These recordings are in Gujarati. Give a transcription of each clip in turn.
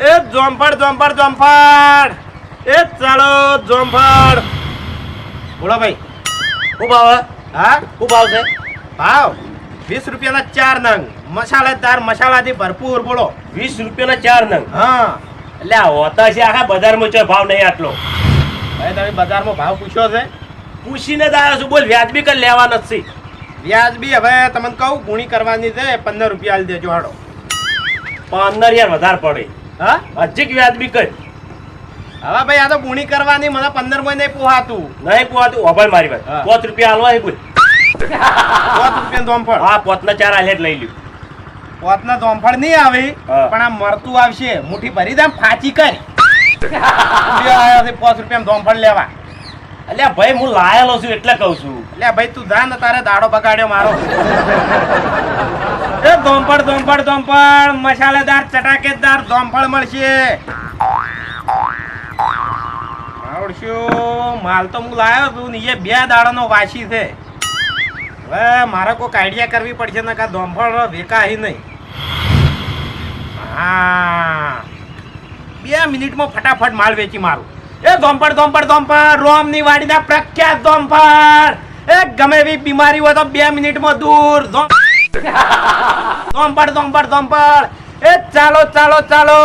એ જોમફળ જોમફળ જોમફળ. એ ચાલો જોમફળ. બોલો ભાઈ. શું ભાવ હા? ભાવ છે ભાવ. વીસ રૂપિયાના ચાર નંગ. મસાલેદાર મસાલાથી ભરપૂર બોલો. વીસ રૂપિયાના ચાર નંગ? હા. એટલે આ હોતા છે આખા બજારમાં ચો ભાવ નહીં આટલો. ભાઈ તમે બજારમાં ભાવ પૂછ્યો છે? પૂછીને જ આવ્યો છું. બોલ વ્યાજબી કઈ લેવા નથી વ્યાજબી હવે તમને કહું ગુણી કરવાની છે પંદર રૂપિયા દેજો હાડો. પંદર યાર વધારે પડે. હા? વ્યાજ વ્યાજબી કઈ હવે ભાઈ આ તો ગુણી કરવાની મને પંદરમાં નહીં પોહાતું. નહીં પોહાતું? ઓભાઈ મારી. વાત. પોત રૂપિયા હાલવા હે બોલ. પોત રૂપિયા ધોમફળ હા પોતના ચાર હાલે જ લઈ લ્યું. પોતના જોમફળ નહીં આવે. પણ આ મરતું આવશે. મુઠ્ઠી ભરી દે ફાચી કરી. પોત રૂપિયા ધોમફળ લેવા. અલ્યા ભાઈ હું લાયેલો છું એટલે કહું છું. એટલે ભાઈ તું જા ને તારે દાડો બગાડ્યો મારો. એ ધોમફળ ધોમફળ ધોંફળ મસાલેદાર ચટાકેદાર ધોમફળ મળશે. આવડશું? માલ તો હું લાવ્યો છું ને એ બે દાડાનો વાસી છે. હવે મારે કોઈક આઈડિયા કરવી પડશે ને કા ધોમફળ વેકાહી નહીં. હા. બે મિનિટમાં ફટાફટ માલ વેચી મારું. એ ધોંપડ ધોંપડ ધોંપડ, રોમની વાડીના પ્રખ્યાત ધોંપડ. એ ગમે એવી બીમારી હોય તો બે મિનિટમાં દૂર. ધોં- ધોંપડ ધોંપડ ધોંપડ. એ ચાલો ચાલો ચાલો.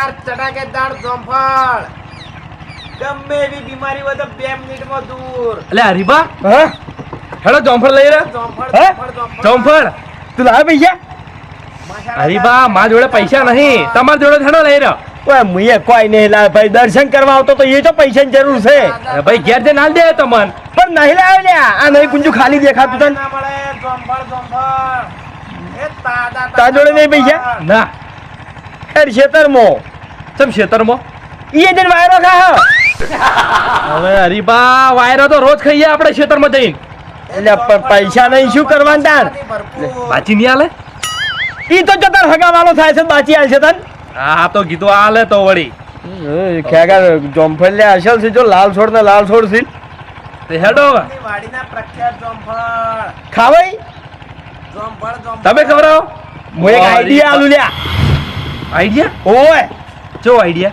મસાલેદાર ચટાકેદાર જોંફળ ગમે એવી બીમારી હોય તો બે મિનિટમાં દૂર. એટલે હરીબા હા? હેડો જોમફળ લઈ રહ્યો જોમફળ? જોમફળ તું લાવે પૈસા? હરીબા મા જોડે પૈસા નહીં. તમાર જોડે હેડો લઈ રહ્યો. ઓય મુયે કોઈ નહીં લાવે ભાઈ દર્શન કરવા આવતો તો એ તો પૈસાની જરૂર છે. ભાઈ ઘેર જઈને હાલ દે તમન. પણ નહીં લાવે ને આ નહીં ગુંજુ ખાલી દેખાતું તને. ના મળે જોંફળ જોંફળ એ તાજા તારા જોડે નહીં પૈસા? ના ના. છેતર ખેતરમાં. ચમ ખેતરમાં ઈ દિન વાયરો ખા હવે હરીબા વાયરો તો રોજ ખાઈએ આપણે ખેતરમાં જઈને. એટલે પૈસા નહીં શું કરવાનું તાર? બાચી નહીં આલે? ઈ તો જતા હગાવાલો થાય છે બાચી આવશે તન હા તો કીધું આલે તો વળી. ખેગા જોમફળ લે અસલ છે જો લાલ છોડ ને લાલ છોડ છે. તે હેડો. વાડીના પ્રખ્યાત જોમફળ. ખાવાય? જોમફળ જોમફળ. તમે ખવડાવો? હું એક આઈડિયા આલુ લ્યા. આઈડિયા ઓય. ચો આઈડિયા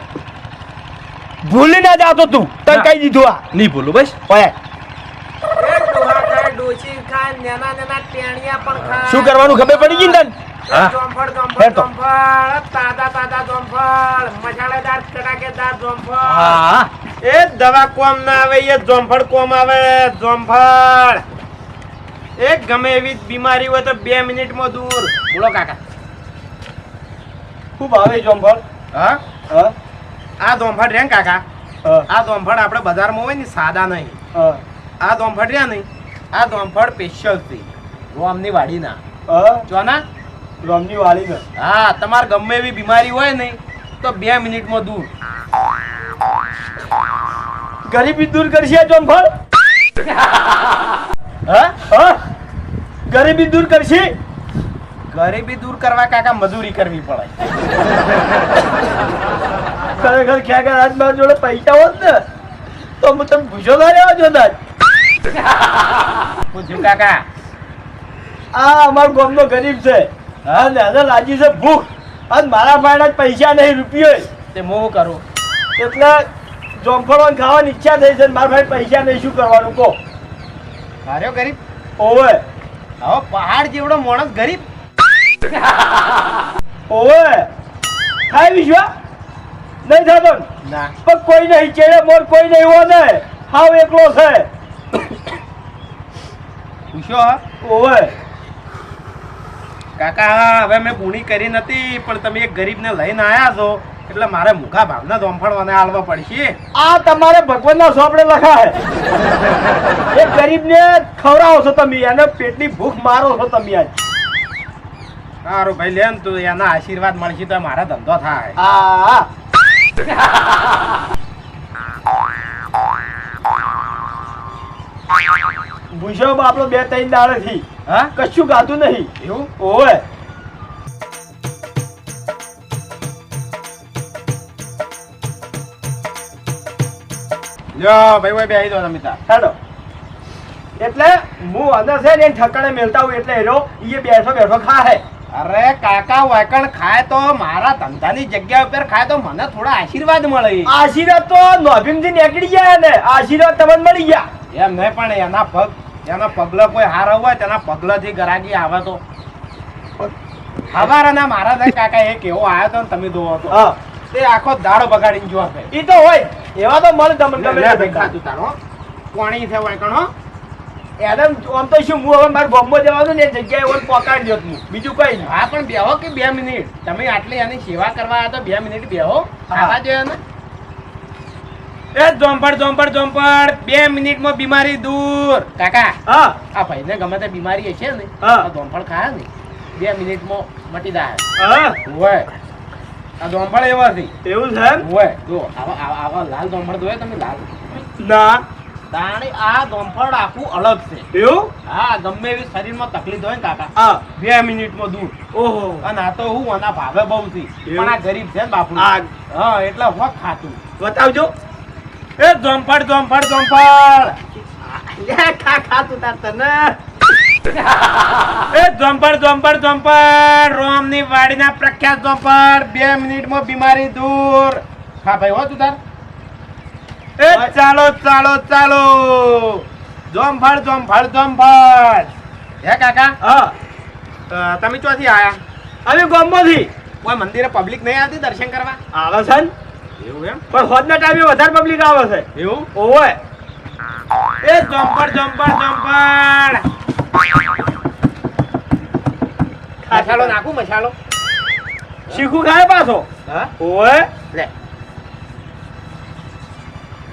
ભૂલી ના જાતો તું. તને. કહી દીધું આ. નહીં ભૂલું બસ. ઓય. એ ડોહા ખાય ડોશી ખાય નાના નાના ટેણિયા પણ ખાય શું કરવાનું ખબર પડી ગઈ ને તને? એ દવા કોમ ના આવે એ જોમફળ કોમ આવે જોમફળ. એ ગમે એવી બીમારી હોય તો બે મિનિટમાં દૂર. બોલો કાકા. ખૂબ આવે જોમફળ. હા? આ જોંફળ રે કાકા? આ જોંફળ આપણે બજારમાં હોય ને સાદા નહીં. આ જોંફળ રહ્યા નહીં આ જોંફળ સ્પેશિયલ છે. રોમની વાડીના ચોના રોમની વાડીના હા તમારે ગમે એવી બીમારી હોય નહીં તો બે મિનિટમાં દૂર. ગરીબી દૂર કરશે હા? હા ગરીબી દૂર કરશે? ગરીબી દૂર કરવા કાકા મજૂરી કરવી પડે. ખરેખર ખ્યાલ રાજ મારા જોડે પૈસા હોત ને તો હું તમે ભૂસો ના લેવા જો પૂછ્યું કાકા. આ અમારો ગામનો ગરીબ છે. હા? ને એને લાગી છે ભૂખ. અને મારા પાસે પૈસા નહીં રૂપિયો તે હું શું કરું? એટલે જોમફળ ખાવાની ઈચ્છા થઈ છે મારા ભાઈ પૈસા નહીં શું કરવાનું કહો? માર્યો ગરીબ? ઓવે. હવે પહાડ જેવડો માણસ ગરીબ. ઓવે. થાય વિશ્વા નહીં થતો? ના. પણ કોઈ નહીં ચેડે મોર કોઈ નહીં હોય ને. હાવ એકલો છે. પૂછો હા. ઓવે. કાકા હવે મેં બુણી કરી નથી પણ તમે એક ગરીબને લઈને આયા છો એટલે મારે મુખા ભાવના દોંફાડવાને આલવા પડશે. આ તમારે ભગવાનના સોપડે લખાય. એ ગરીબને ખવડાવો છો તમે એને પેટની ભૂખ મારો છો તમે આજ. સારું ભાઈ લે તું એના આશીર્વાદ મળશે તો મારા ધંધો થાય. આ ભૂષો બાપડો બે ત્રણ દાડેથી હા? કશું ગાતું નહીં. એવું? ઓય ભાઈ ભાઈ બેહી દો તમે તાર એટલે હું અંદર છે ને ઠકડે મેલતા હું એટલે હેરો એ બેસો બેસો ખા હે અરે કાકા વાયકણ ખાય તો મારા ધંધાની જગ્યા ઉપર ખાય તો મને થોડા આશીર્વાદ મળે. આશીર્વાદ તો નોભીમથી નીકળી ગયા ને આશીર્વાદ તમને મળી ગયા. એમ નહીં પણ એના પગ એના પગલા કોઈ હાર હોય તેના પગલાથી ગરાગી આવે તો. હવારના મારા કાકા એક એવો આવ્યો તો ને તમે દો તો. તે આખો દાડો બગાડીને જોવા એ ઈ તો હોય એવા તો મળે તમને ગમે તારો. કોણી છે વાયકણ એને આમ તો શું હું હવે મારે બોમ્બો જવાનું ને જગ્યાએ ઓલ પકડી દો હું. બીજું કઈ હા પણ બેહો કે બે મિનિટ? તમે આટલી એની સેવા કરવા આવ્યા તો બે મિનિટ બેહો. ખાવા જોઈએ ને એ જોંપડ જોંપડ જોંપડ બે મિનિટમાં બીમારી દૂર. કાકા હા. આ ભાઈને ગમે તે બીમારી હશે ને હા. આ જોંપડ ખાય ને. બે મિનિટમાં મટી જાય. હા. હોય. આ જોંપડ એવા છે એવું છે હોય. જો આવા આવા આવા લાલ જોંપડ જોયે તમે લાલ. ના. તાણી આ જોંપડ આખું અલગ છે. એવું? હા ગમે એવી શરીરમાં તકલીફ હોય ને કાકા. હા. બે મિનિટમાં દૂર. ઓહો. અને આ તો હું આના ભાવે બહુ થી પણ આ ગરીબ છે ને બાપુ હા એટલે હો ખાતું. બતાવજો. એ જોંપડ જોંપડ જોંપડ ખાતું તાર તને. એ જોંપડ જોંપડ જોંપડ રોમની વાડીના પ્રખ્યાત જોંપડ બે મિનિટમાં બીમારી દૂર. હા ભાઈ હો તું તાર. એ ચાલો ચાલો ચાલો. જોંફળ જોંફળ જોંફળ હે કાકા? હા. તમે ચોથી આયા? અમે ગોમમાંથી. કોઈ મંદિરે પબ્લિક નહીં આવતી દર્શન કરવા? આવે છે ને? એવું એમ? પણ હોદના ટાઈમે વધારે પબ્લિક આવે છે. એવું? ઓવે. એ જોંપડ જોંપડ જોંપડ મસાલો નાખું મસાલો? શીખું ખાય પાછો? હા? ઓવે. લે.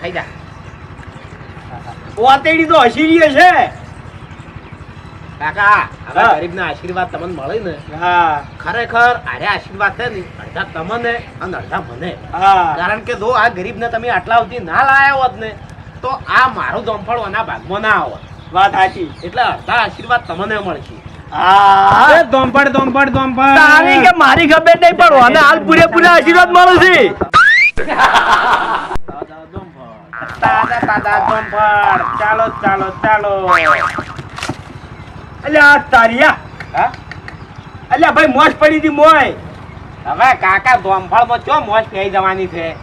ખાઈ જા. વાતેડી તો હસીરીએ છે. કાકા હવે ગરીબ ના આશીર્વાદ તમને મળે ને? હા. ખરેખર આરે આશીર્વાદ છે ને અડધા તમને અને અડધા મને. કારણ કે જો આ ગરીબને તમે આટલા સુધી ના લાયા હોત ને તો આ મારું જમફળ આના ભાગમાં ના આવત. વાત સાચી. એટલે અડધા આશીર્વાદ તમને મળશે. હા. દોંપડ દોંપડ દોંપડ તારી કે મારી ખબર નહીં પણ અને હાલ પૂરેપૂરા આશીર્વાદ મળે છે. તાજા દાદા દોંપડ ચાલો ચાલો ચાલો. અલ્યા તારિયા હા? અલ્યા ભાઈ મોજ પડી હતી મોય. હવે કાકા દોંફળમાં ચો મોજ પહેરી જવાની છે?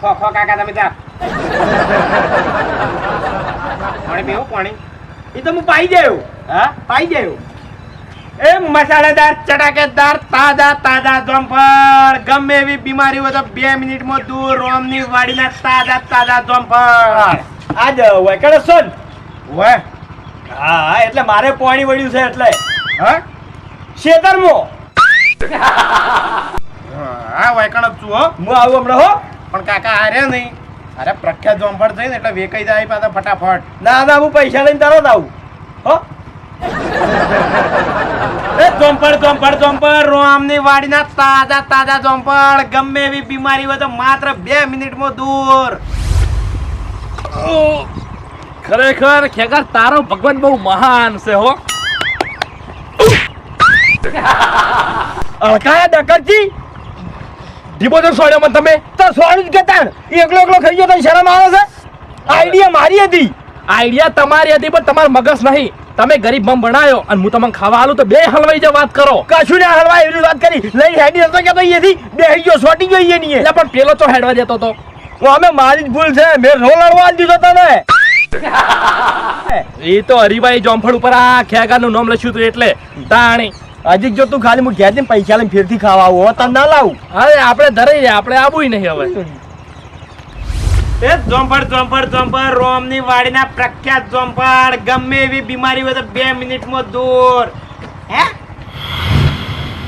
ખો ખો કાકા તમે ત્યાં પાણી પીવું પાણી? એ તો હું પાઈ જાય હા? પાઈ જાયો એ મસાલેદાર ચટાકેદાર તાજા તાજા જોંફળ ગમે એવી બીમારી હોય તો બે મિનિટમાં દૂર રોમની વાડીના તાજા તાજા જોંફળ આજ વેકડે સોન હોય. હા એટલે મારે પાણી વળ્યું છે એટલે. હા? શેતરમો. હા વાયકણ જ છું હો હું આવું હમણાં હો. પણ કાકા હારે નહીં. અરે પ્રખ્યાત જોંફળ થઈ ને એટલે વેકાઈ જાય પાછા ફટાફટ. ના ના હું પૈસા લઈને તરત આવું. હો. એ ચોંપડ ચોંપડ રોમની વાડીના તાજા તાજા જોંફળ ગમે એવી બીમારી હોય તો માત્ર બે મિનિટમાં દૂર. ખરેખર, ખેગર, તારો ભગવાન બહુ મહાન છે હો. અળકાયા, ડકરજી. ડીબો તો સોડ્યો તમે? તો સોડ્યું જ કેતા એકલો એકલો ખાઈ ગયો તો શરમ આવે છે? આઈડિયા મારી હતી. આઈડિયા તમારી હતી પણ તમારો મગજ નહીં. તમે ગરીબ બમ બનાયો અને હું તમને ખાવા આલું તો બે હલવાઈ જ વાત કરો. કશું ના હલવા એવી વાત કરી. લઈ હેડી હતો કે તો અહીંયાથી બે ગયો સોટી ગયો એની એટલે પણ પેલો તો હેડવા દેતો તો. અમે મારી જ ભૂલ છે. મેં રોલ હળવા દીધો તને. એ તો હરિભાઈ જોમફળ ઉપર આ ખેગાનું નામ લખ્યું હતું એટલે. તાણી. હજી જો તું ખાલી હું ઘેર પૈસા લઈને ફેરથી ખાવા આવું તને ના લાવું. અરે આપણે ધરાઈ જાય આપણે આવું નહીં હવે. એ જોમ્પર જોંફળ જોંફળ રોમની વાડીના પ્રખ્યાત જોમ્પર ગમે એવી બીમારી હોય તો બે મિનિટમાં દૂર. હે?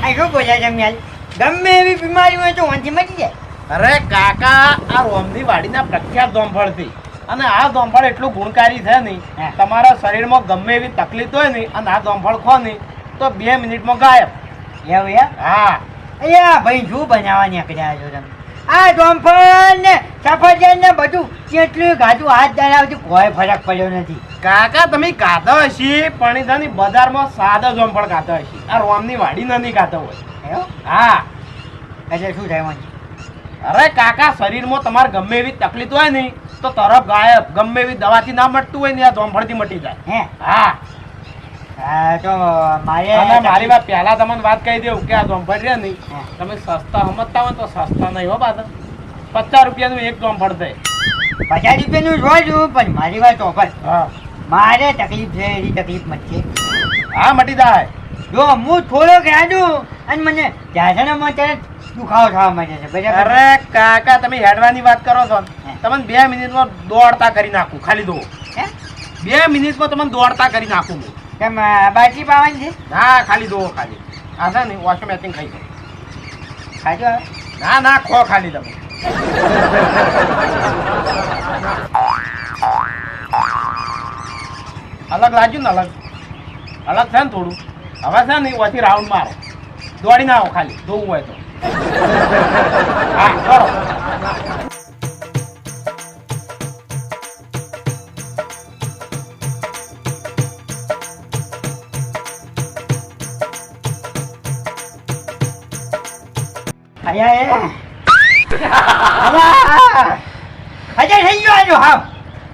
આ શું બોલ્યા તમે યાર ગમે એવી બીમારી હોય તો વાંચી મરી જાય. અરે કાકા આ રોમની વાડીના પ્રખ્યાત જોંફળથી અને આ જોમ્પર એટલું ગુણકારી છે નહીં. તમારા શરીરમાં ગમે એવી તકલીફ હોય નહીં અને આ જોમ્પર ખો નહીં તો બે મિનિટમાં ગાયબ. એવું હા. અయ్యా ભાઈ શું બનાવવા નીકળ્યા છો તમે? આ જોમફળ ને સફરજન ને બધું કેટલું ગાધું હાથ ધરાવતી કોઈ ફરક પડ્યો નથી. કાકા તમે ખાધો હશી પણ છે બજારમાં સાદા જોંફળ ખાધા હશી. આ રોમની વાડી નથી ખાતો હોય. હા. એટલે શું થાય અરે કાકા શરીરમાં તમારે ગમે એવી તકલીફ હોય ને તો તરફ ગાયબ. ગમે એવી દવાથી ના મટતું હોય ને આ ધોંફળથી મટી જાય. હા. અને મારી વાત પહેલા તમને વાત કહી દઉં કે આ ધોંફળ છે ને તમે સસ્તા સમજતા હોય તો સસ્તા નહીં હો પાછા. પચાસ રૂપિયાનું એક ધોંફળ થાય. પચાસ રૂપિયાનું જોઈ છું પણ મારી વાત ઓફર મારે તકલીફ છે એની તકલીફ મચશે હા મટી જાય. જો હું થોડો રાડું અને મને ઝાઝણામાં તરત દુખાવો થવા માંડે છે અરે કાકા તમે હેડવાની વાત કરો છો તમને બે મિનિટમાં દોડતા કરી નાખું. ખાલી દો હે? બે મિનિટમાં તમને દોડતા કરી નાખું હું. કેમ બાજી પાવાની છે? ના ખાલી દો ખાલી. આ છે ને વોશો મેચિંગ ખાઈ જાય ખાજો. ના ના ખો ખાલી તમે. અલગ લાગ્યું ને અલગ. અલગ છે ને થોડું. હવે છે ને પછી રાઉન્ડ મારો દોડી ના આવો ખાલી. જોવું હોય તો. હા કરો. આયા એ. હજાર થઈ ગયો આજો હા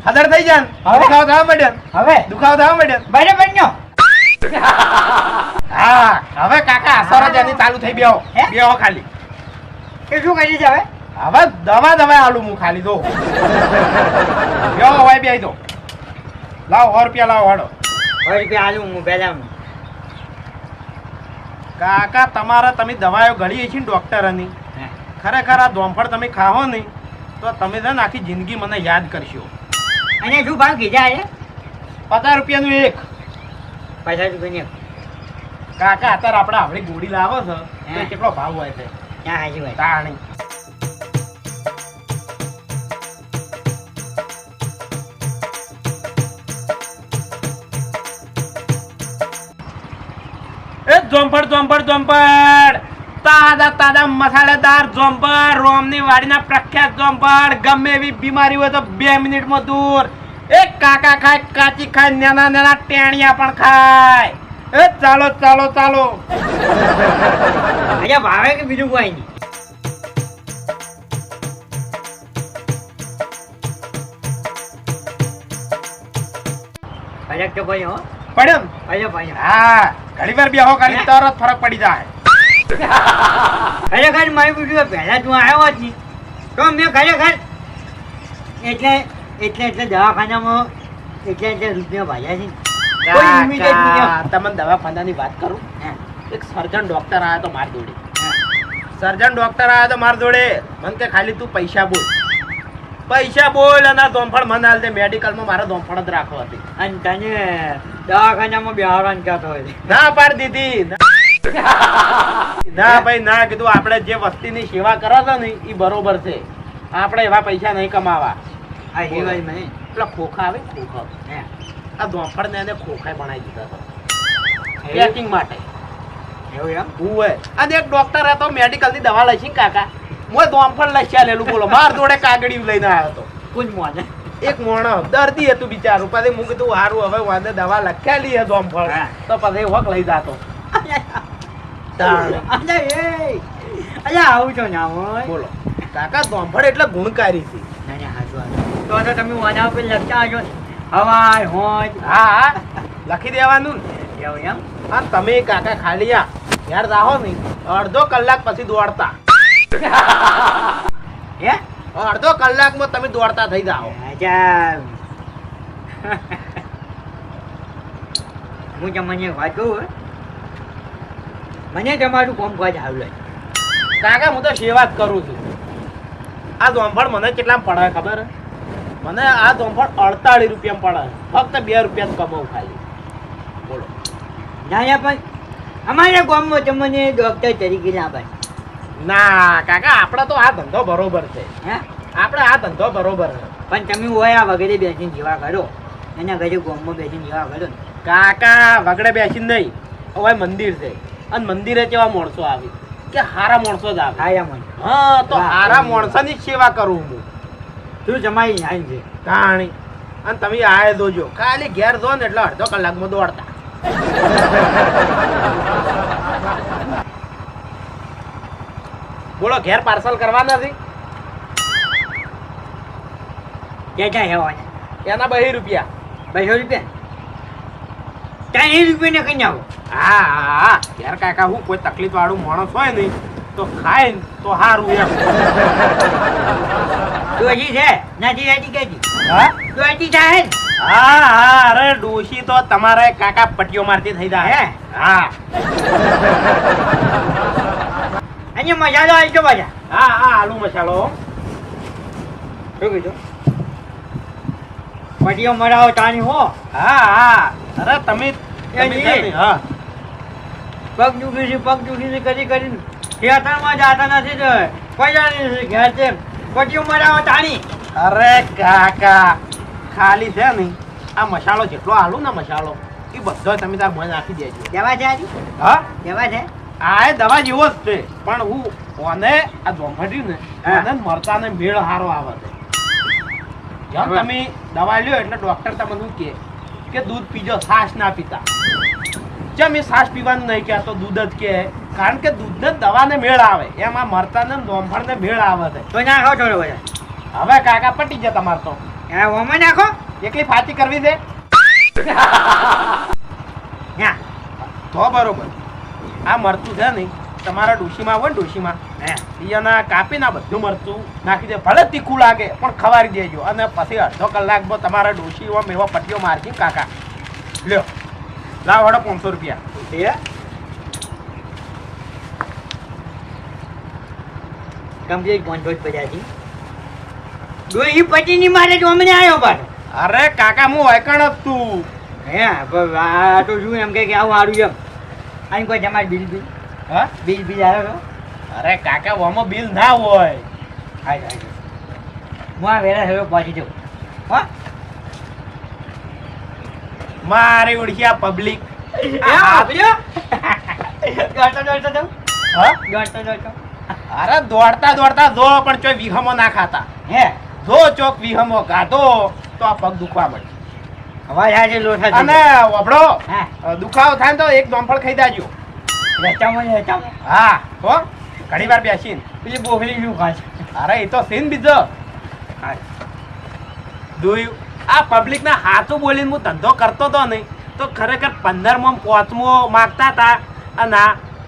હદર થઈ જાય હવે? દુખાવો થવા માંડ્યો હવે? દુખાવો થવા માંડ્યો બરાબર બન્યો. હા હવે કાકા સરજાની ચાલુ થઈ બેહો? બેહો ખાલી. એ શું કરી છે હવે? હવે દવા દવા આલું હું ખાલી દો બેહો હવે બે દો લાવો સો રૂપિયા લાવો હાડો સો રૂપિયા આલું હું પહેલા કાકા તમારા તમે દવાઓ ગળીએ છીએ ને ડૉક્ટરની? ખરેખર આ ધોમફળ તમે ખાઓ ને તો તમે છે ને આખી જિંદગી મને યાદ કરશો. અને શું ભાવ કીધા છે? પચાસ રૂપિયાનું એક. પચાસ રૂપિયા કાકા અત્યારે આપણે આપણી ગોળી લાવો છો તો એ કેટલો ભાવ હોય છે? ના હાજી ભાઈ તાણી. જોંપડ જોંપડ જોંપડ તાજા તાજા મસાલેદાર જોંપડ રોમની વાડીના પ્રખ્યાત જોંપડ ગમે એવી બીમારી હોય તો બે મિનિટમાં દૂર. એ કાકા ખાય, કાચી ખાય, નાના નાના ટેણિયા પણ ખાય. એ ચાલો ચાલો ચાલો. અહીંયા ભાવે કે બીજું કોઈ નહીં? ફરક કે ભાઈ હો. પડ્યો? અરે ભાઈ હા ઘણી વાર બેહો ખાલી તરત ફરક પડી જાય. ખરેખર મારી બીજું પહેલા તું આવ્યો જ નહીં. તો મેં ખરેખર એટલે એટલે એટલે દવાખાનામાં એટલે એટલે રૂપિયા ભાજ્યા છે તમને દવાખાનાની વાત કરું? એક સર્જન ડોક્ટર આવ્યો તો માર જોડે. સર્જન ડોક્ટર આવ્યો તો માર જોડે. મને કે ખાલી તું પૈસા બોલ. પૈસા બોલ અને ધોમફળ મને હાલ મેડિકલમાં મારે ધોંફળ જ રાખો હતી. અને તને દવાખાનામાં બેહારવાનું કહેતો હોય. ના પાડ દીધી. ના ભાઈ ના કીધું. આપણે જે વસ્તીની સેવા કરો છો ને એ બરોબર છે. આપણે એવા પૈસા નહીં કમાવા. આ હેવાય નહીં પેલા ખોખા આવે ખોખા. હે. આ ધોમફળ ને એને ખોખાય બનાવી દીધા હતા? પેકિંગ માટે. એવું એમ? ઉવે. અને એક ડોક્ટર હતો મેડિકલથી દવા લઈ કાકા. મોય ધોંફળ લઈ લેલું બોલો માર જોડે કાગડી લઈને આવ્યો હતો કુંજ મોને એક મોણો દર્દી હતું બિચારું. પછી હું કીધું સારું હવે વાંધે દવા લખેલી હે હા. તો પછી હોક લઈ જાતો. અલ્યા. આવું છો ના હોય બોલો. કાકા ધોંફળ એટલે ગુણકારી છે. તો તો તમે વાના ઉપર લખતા હશો હવાય હોજ હા હા. લખી દેવાનું ને. એવું એમ? હા તમે કાકા ખાલી યાર રાહો ને અડધો કલાક પછી દોડતા. હે? અડધો કલાકમાં તમે દોડતા થઈ જાઓ. હું તમને વાત કહું? મને તમારું કોમ કાજ આવડે કાકા હું તો સેવા જ કરું છું. આ ધોંફળ મને કેટલા પડે ખબર? મને આ ધોંફળ અડતાળીસ રૂપિયા પડે. ફક્ત બે રૂપિયા જ કમાવું ખાલી. બોલો. ના પણ અમારા ગામમાં તમને ડોક્ટર તરીકે ના ભાઈ ના કાકા આપણે તો આ ધંધો બરોબર છે. હે? આપણે આ ધંધો બરોબર છે. પણ તમે હોય આ વગેરે બેસીને જેવા કરો એના ઘરે ગામમાં બેસીને જેવા કરો કાકા વગડે બેસીને નહીં. હવે મંદિર છે. અને મંદિરે કેવા માણસો આવી? કે હારા માણસો જ આવે. આયા મને હા તો હારા માણસોની જ સેવા કરું હું. શું જમાઈ જાય છે? કહાણી અને તમે આય જોજો. ખાલી ઘેર જો ને એટલે અડધો કલાકમાં દોડતા. બોલો ઘેર પાર્સલ કરવા નથી? ક્યાં ક્યાં હેવાય એના બહી રૂપિયા. બહી રૂપિયા? ત્યાં રૂપિયા ને કઈ આવો હા હા હા. ઘેર કાકા હું કોઈ તકલીફ વાળું માણસ હોય નહીં તો ખાય તો સારું એમ. તું હજી છે? નથી હજી? કેજી હા? તું હજી જાય હા હા અરે ડોશી તો તમારે કાકા પટ્ટીઓ મારતી થઈ જાય. હે? હા. અહીંયા મસાલો આવજો બધા હા હા આલુ મસાલો શું કીધું? પટીઓ મરાવો તાની હો. હા હા. અરે તમે હા. પગ દુખી છે પગ દુખી છે કરી કરીને. ખેતરમાં જાતા નથી તો પૈસા નથી ઘેર છે. પટીઓ મરાવો તાણી. અરે કાકા ખાલી છે ને આ મસાલો જેટલો આલુ ને મસાલો એ બધો તમે તાર મને નાખી દેજો. છે આજી? હા? દવા છે? આ દવા જેવો જ છે. પણ હું ઓને આ જોમફળ્યું ને. ઓને મરચાને મેળ હારો આવે છે. તમે દવા લ્યો એટલે ડોક્ટર તમને શું કહે કે દૂધ પીજો છાશ ના પીતા. જેમ એ છાશ પીવાનું નહીં કહેતો દૂધ જ કહે. કારણ કે દૂધને જ દવાને મેળ આવે. એમાં મરચાને જોમફળને મેળ આવે છે. તો નાખો ખાવ બધા. હવે કાકા પટી જાય તમારે તો. એ ઓમાં નાખો. એકલી ફાતી કરવી છે? ના તો બરોબર. આ મરચું છે ને તમારા ડોશીમાં હોય ને ડોશીમાં એના કાપીને બધું મરચું નાખી દે ભલે તીખું લાગે પણ ખવારી દેજો. અને પછી અડધો કલાકમાં તમારા ડોશીમાં મેવા પટ્ટીઓ મારતી કાકા. લ્યો લાવ હડો પાંચસો રૂપિયા. એ? કમ્પ્લીટ પહોંચો જ પજાતી ડોહી પટીની મારે તો અમને આવ્યો પાછો. અરે કાકા હું વાયકણ જ તું હે આ તો શું એમ કે કે આવું સારું એમ. અહીં કોઈ તમારે બિલ બિલ? હા? બિલ બિલ આવે અરે કાકા ઓમાં બિલ ના હોય. હાય હાય હું આ વેરા હવે પહોંચી જાઉં. હા? મારી ઓળખી પબ્લિક દોડતો દોડતો અરે દોડતા દોડતા જો પણ ચોય વિહમો ના ખાતા. હે? જો ચોક વિહમો ખાધો તો આ પગ દુખવા મળે અવાજ આજે લોઠા અને વબડો દુખાવો થાય તો એક જોમફળ ખાઈ દેજો. વેચામાં વેચામાં હા હો. ઘણી વાર બેસીને. પેલી બોખલી શું ખાશે અરે એ તો સીન બીજો. હા. આ પબ્લિક ના હાથું બોલીને હું ધંધો કરતો તો નહીં. તો ખરેખર પંદરમો પોચમો માગતા હતા. અને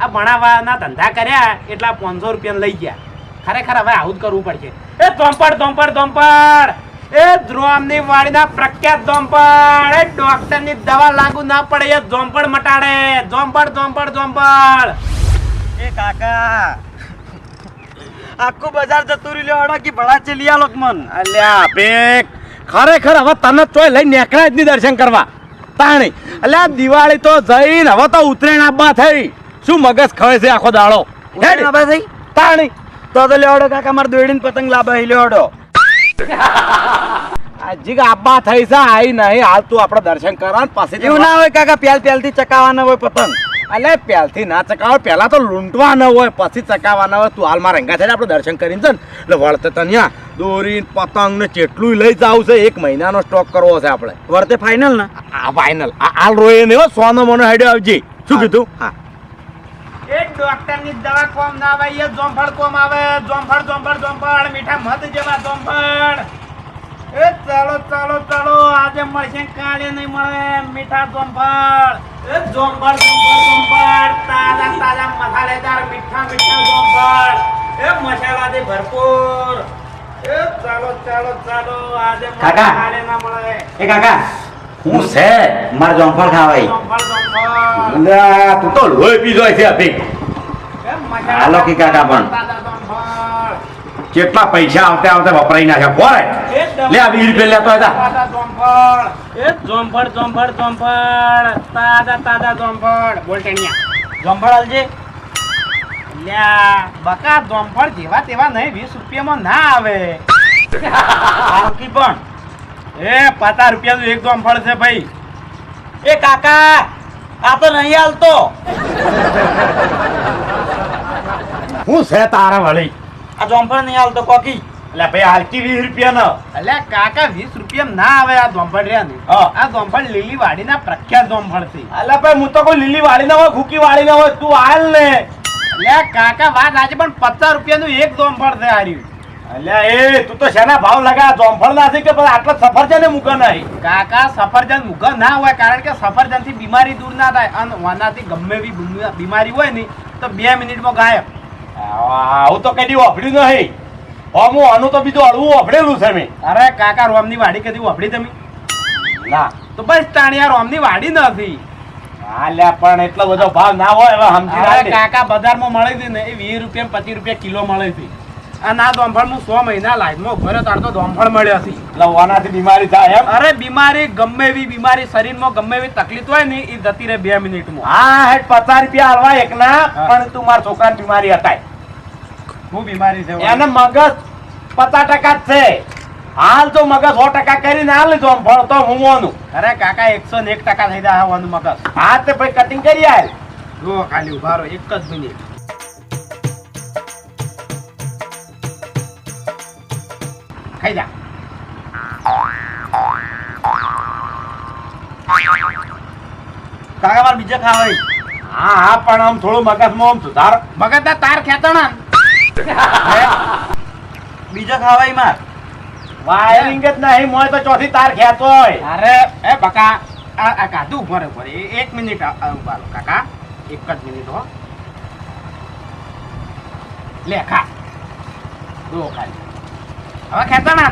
આ ભણાવવાના ધંધા કર્યા એટલા પાંચસો રૂપિયા લઈ ગયા. ખરેખર હવે આવું જ કરવું પડશે. એ ધોંપડ ધોંપડ ધોંપડ એ દ્રોમની વાડીના પ્રખ્યાત ધોમપડ એ ડોક્ટરની દવા લાગુ ના પડે એ ધોમપડ મટાડે. ધોમપડ ધોમપડ ધોમપડ એ કાકા આખું બજાર જતું રહ્યું લેવાડો કે ભળા છે લિયા મન અલ્યા ભેક. ખરેખર હવે તને તોય લઈ નીકળ્યા જ નહીં દર્શન કરવા. તાણી. અલ્યા દિવાળી તો જઈને હવે તો ઉત્તરાયણ આબા થઈ. શું મગજ ખવે છે આખો દાડો? હેડ. થઈ? તાણી. તો તો લેવાડો કાકા મારે દોડીને પતંગ લાવવા લેવાડો હજી આબા થઈ છે આઈ નહીં. હાલ તું આપણે દર્શન કરા ને પછી એવું ના હોય કાકા પ્યાલ પ્યાલથી ચકાવવાના હોય પતંગ. અલે પહેલથી ના ચકાવે પહેલા તો લૂંટવાના હોય પછી ચકાવાના હોય. તું હાલ મારા રંગા આપણે દર્શન કરીને છે ને. એટલે વળતે તન્યા દોરી પતંગ ને જેટલું લઈ જાવ છે. એક મહિનાનો સ્ટોક કરવો છે આપણે. વર્તે ફાઇનલ ને? આ ફાઇનલ આ હાલ રોયે ને હો. સોનો મોનો હેડ્યો આવજે. શું કીધું? હા. એ ડોક્ટરની દવા કોમ ના આવે એ જોમફળ કોમ આવે. જોમફળ જોમફળ જોમફળ મીઠા મત જેવા જોમફળ. એ ચાલો ચાલો ચાલો આજે મળશે કાલે નહીં મળે મીઠા જોમફળ. એ જોમફળ જોમફળ જોમફળ તાજા તાજા મસાલેદાર મીઠા મીઠા જોમફળ. એ મસાલાથી ભરપૂર. એ ચાલો ચાલો ચાલો આજે. કાલે ના મળે. એ કાકા હું છે? મારે જોંફળ ખાવાય. તું તો લોહી પીધો છે અભી એ મસાલા હાલો કે કાકા પણ. કેટલા પૈસા આવતા આવતા વપરાઈ નાખ્યા બોલે. લે આ વીસ રૂપિયા લેતો હતા જોંફળ જોંફળ જોંફળ તાજા તાજા જોંફળ બોલ ટેણિયા જંભળ આલજે. લ્યા બકા જોંફળ જેવા તેવા નહીં વીસ રૂપિયામાં ના આવે. પણ. એ પચાસ રૂપિયાનું એક ફળ છે ભાઈ. એ કાકા આ તો નહીં હાલતો. હું છે તારા વળી? આ જોંફળ નહીં હાલતો કોકી. એટલે ભાઈ હાલતી વીસ રૂપિયા નો અલ્યા કાકા વીસ રૂપિયા ના આવે આ જોંફળ રહ્યા ને. હા. આ જોંફળ લીલી વાડીના પ્રખ્યાત જોંફળ છે. એટલે ભાઈ હું તો કોઈ લીલી વાડી ના હોય ખૂકી વાડી ના હોય તું હાલ ને. એટલે કાકા વાત આજે પણ પચાસ રૂપિયાનું એક જોંફળ છે હાર્યું. અલ્યા એ તું તો શેના ભાવ લગા જોમફળ ના છે કે પછી આટલા સફરજન ને મૂકે નહીં? કાકા સફરજન મુગલ ના હોય કારણ કે સફરજનથી બીમારી દૂર ના થાય. અને વાનાથી ગમે એવી બીમારી હોય ને તો બે મિનિટમાં ગાયબ. આવું તો કદી વાપર્યું નહીં. આનું તો બીજું અડવું વાપરેલું છે મેં. અરે કાકા રોમની વાડી કદી વાપરી તમે? ના. તો બસ તાણિયા રોમની વાડી નથી. હાલ્યા પણ એટલો બધો ભાવ ના હોય હવે સમજી કાકા બજારમાં મળે છે ને એ વીસ રૂપિયા પચીસ રૂપિયા કિલો મળે છે અને આ દોંફળ હું સો મહિના લાઈનમાં ઊભો રહ્યો તાર તો દોંફળ મળ્યો છે. લવાનાથી બીમારી થાય એમ? અરે બીમારી ગમે એવી બીમારી શરીરમાં ગમે એવી તકલીફ હોય ને એ જતી રહે બે મિનિટમાં. હા હેઠ પચાસ રૂપિયા હાલવા એકના હા. પણ તું મારા છોકરાની બીમારી હતા હું બીમારી છે એને મગજ પચાસ ટકા જ છે. હાલ તો મગજ સો ટકા કરીને હાલ લીધો આમ ફળ તો મૂંગવાનું અરે કાકા એકસો ને એક ટકા થઈ જાય આવવાનું મગજ. હા તે ભાઈ કટિંગ કરી આય જો ખાલી ઊભા એક જ મિનિટ. ખાઈ જા કાકા મારે બીજે ખાવાય હા હા પણ આમ થોડું મગજમાં આમ સુધાર。મગજ ના તાર ખેંચણા બીજે ખાવાય માર વાયરિંગ જ નહીં મોય તો ચોથી તાર ખેતો હોય. અરે એ બકા આ કાધું ઊભો રે ઊભો એક મિનિટ ઊભા કાકા. એક જ મિનિટ હો. લે ખા. જુઓ ખાલી. હવે ખેંચણા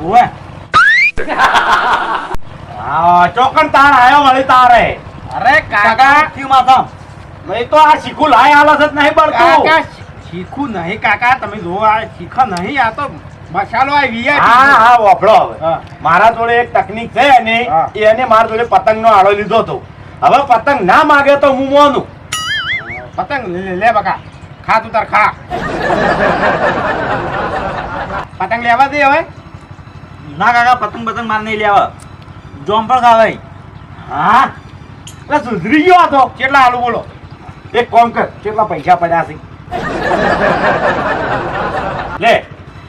ઓવે હા ચોકન તાર આયો વળી તારે અરે કાકા થયું માથા નહીં તો આ શીખું લાય હાલત જ નહીં કાકા પડતું શીખું નહીં કાકા તમે જુઓ આ શીખા નહીં આ તો મસાલો આ VIP હા. હા વફળો હવે. મારા જોડે એક તકનિક છે અને. એને મારા જોડે પતંગનો આડો લીધો હતો હવે પતંગ ના માગે તો હું મોનું પતંગ લે બકા ખા તું તાર ખા પતંગ લેવા દે હવે. ના કાકા પતંગ પતંગ માર નહીં લેવા. જોમફળ ખાવાય. હા? એટલે સુધરી ગયો આ તો. કેટલા આલુ બોલો? એક કોમ કર કેટલા પૈસા પડ્યા છે? લે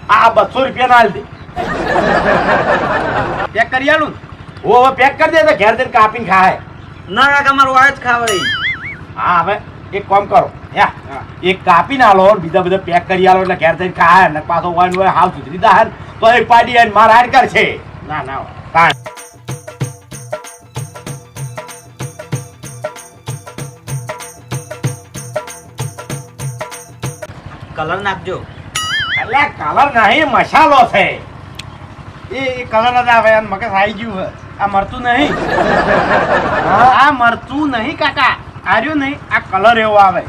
આ બસો રૂપિયા ના દે. પેક કરી આલું ઓ હવે પેક કરી દે તો ઘેર જઈને કાપીને ખાય. ના કાકા મારું આ જ ખાવાય. હા હવે એક કોમ કરો. એક કાપી ના લો બીજા બધા પેક કરી આલો એટલે ઘેર જઈને ખાય ને પાછો વાન હોય હાવ સુધરી દા તો એક પાડી આવીને માર હાડ કરશે. ના ના. કાણ કલર નાખજો. એટલે કલર નહીં મસાલો છે. એ એ કલર જ આવે અને મગજ આવી ગયું છે આ મરતું નહીં. આ મરતું નહીં કાકા. આર્યું નહીં આ કલર એવો આવે.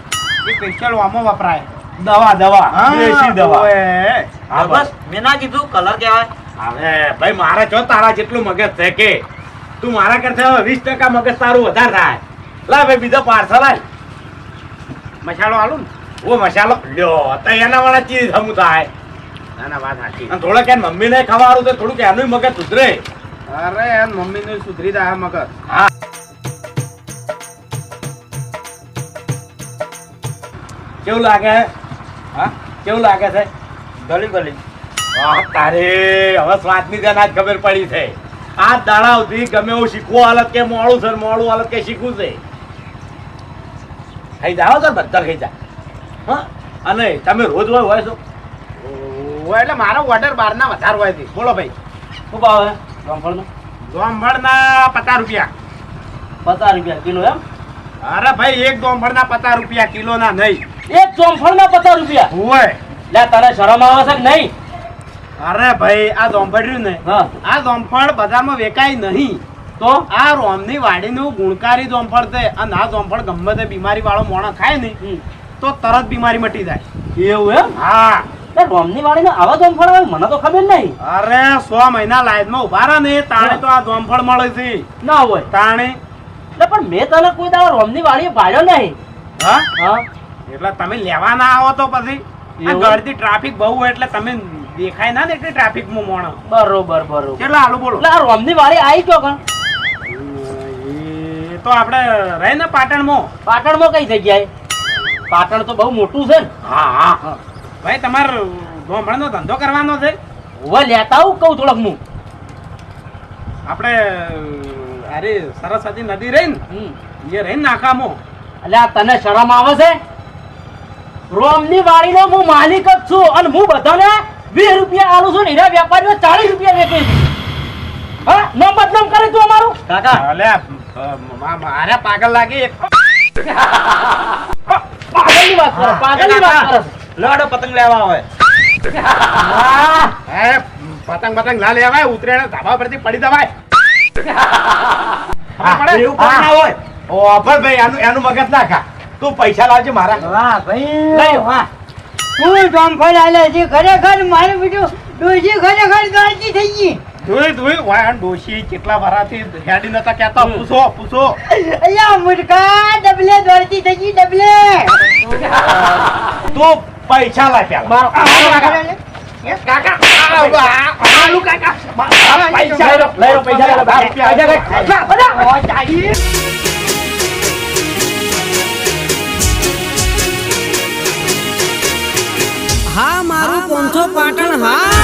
એ સ્પેશિયલ વામો વપરાય. દવા દવા. દેશી દવા. ઓએ. હા બસ. મેં ના કીધું કલર કહેવાય. હવે ભાઈ મારે જો તારા જેટલું મગજ છે કે તું મારા કરતા વીસ ટકા મગજ તારું વધારે થાય. લા ભાઈ બીજો પાર્સલ આય મસાલો આલું ને. ઓ મસાલો. લ્યો તો એના વાળા ચીજ હમું થાય. ના ના વાત સાચી. અને થોડોક એન મમ્મીને તો થોડુંક એનું મગજ સુધરે. અરે એમ મમ્મી ને સુધરી જાય મગજ. હા કેવું લાગે હા? કેવું લાગે છે? ગલી ગલી. વાહ, તારે હવે સ્વાદની જ આજ ખબર પડી છે. આ દાડા સુધી ગમે એવું શીખવું હાલત કે મોડું છે મોડું હાલત કે શીખવું છે. ખાઈ જાઓ સર બધા ખાઈ જા. હા? અને તમે રોજ હોય હોય છો? એટલે મારો ઓર્ડર બાર ના વધારે હોય છે. બોલો ભાઈ. શું ભાવ હે જોમફળનો દોંભળ ના પચાસ રૂપિયા. પચાસ રૂપિયા કિલો એમ? અરે ભાઈ એક દોંભળ ના પચાસ રૂપિયા કિલો ના નહીં. એક જોમફળના પચાસ રૂપિયા. હોય લે તને શરમ આવે છે નહીં? અરે ભાઈ આ રહ્યું ને આ જોમફળ બજારમાં વેકાય નહીં. તો? આ રોમની વાડીનું ગુણકારી જોમફળ છે અને આ જોમફળ ગમે તે બીમારી વાળો મોણો ખાય ને તો તરત બીમારી મટી જાય. એવું એમ? હા. રોમની વાડીને આવા જોમફળ આવે મને તો ખબર નહીં. અરે સો મહિના લાઈનમાં ઊભા રહે ને તાણે તો આ જોમફળ મળે છે. ના હોય. તાણે. પણ મેં તને કોઈ દાડો રોમની વાડીએ પાડ્યો નહીં. હા? હા. એટલે તમે લેવા ના આવો તો પછી. ગળતી ટ્રાફિક બહુ હોય એટલે તમે દેખાય ના ને એટલે ટ્રાફિકમાં મોણ. બરોબર બરોબર. એટલે હાલું બોલો. એટલે રોમની વાળી આવી ગયો કણ એ તો આપણે રહે ને પાટણમાં. પાટણમાં કઈ જગ્યાએ? પાટણ તો બહુ મોટું છે ને. હા હા. ભાઈ તમારે દોંભળનો ધંધો કરવાનો છે? હવે લેતા આવું કહું થોડોક હું. આપણે અરે સરસ્વતી નદી રહી ને. એ રહી ને એટલે આ તને શરમ આવે છે? રોમની વાડીનો હું માલિક જ છું અને હું બધાને વીસ રૂપિયા આલું છું ને વેપારીઓ ચાલીસ રૂપિયા વેચે છે. હા? નામ બદનામ કરે તું અમારું? કાકા. મારે પાગલ લાગી. એક પાગલની વાત કરે પાગલની વાત કરો. લડો પતંગ લેવા હોય પતંગ પતંગ ના લેવાય ઉતરેણ ધાબા પરથી પડી દવાય એવું ના હોય. ઓ અભય ભાઈ એનું એનું મગજ ના ખા તું પૈસા લાવજે મારા. વાહ ભાઈ. વાહ. તું જોમફળ આલે છે ખરેખર મારું બીજું ડોશી ખરેખર દોડતી થઈ ગઈ. ધોઈ ધોઈ. વાયણ ડોશી કેટલા વરાથી હેડી નતા કહેતા. પૂછો પૂછો. અયા મુર્ગા ડબલે દોડતી થઈ ગઈ ડબલે. તું પૈસા લા પેલા. મારો કાકા. આલુ કાકા. પૈસા લઈ લો, પૈસા લઈ લો, પૈસા લઈ લો. હા પાટણ હા?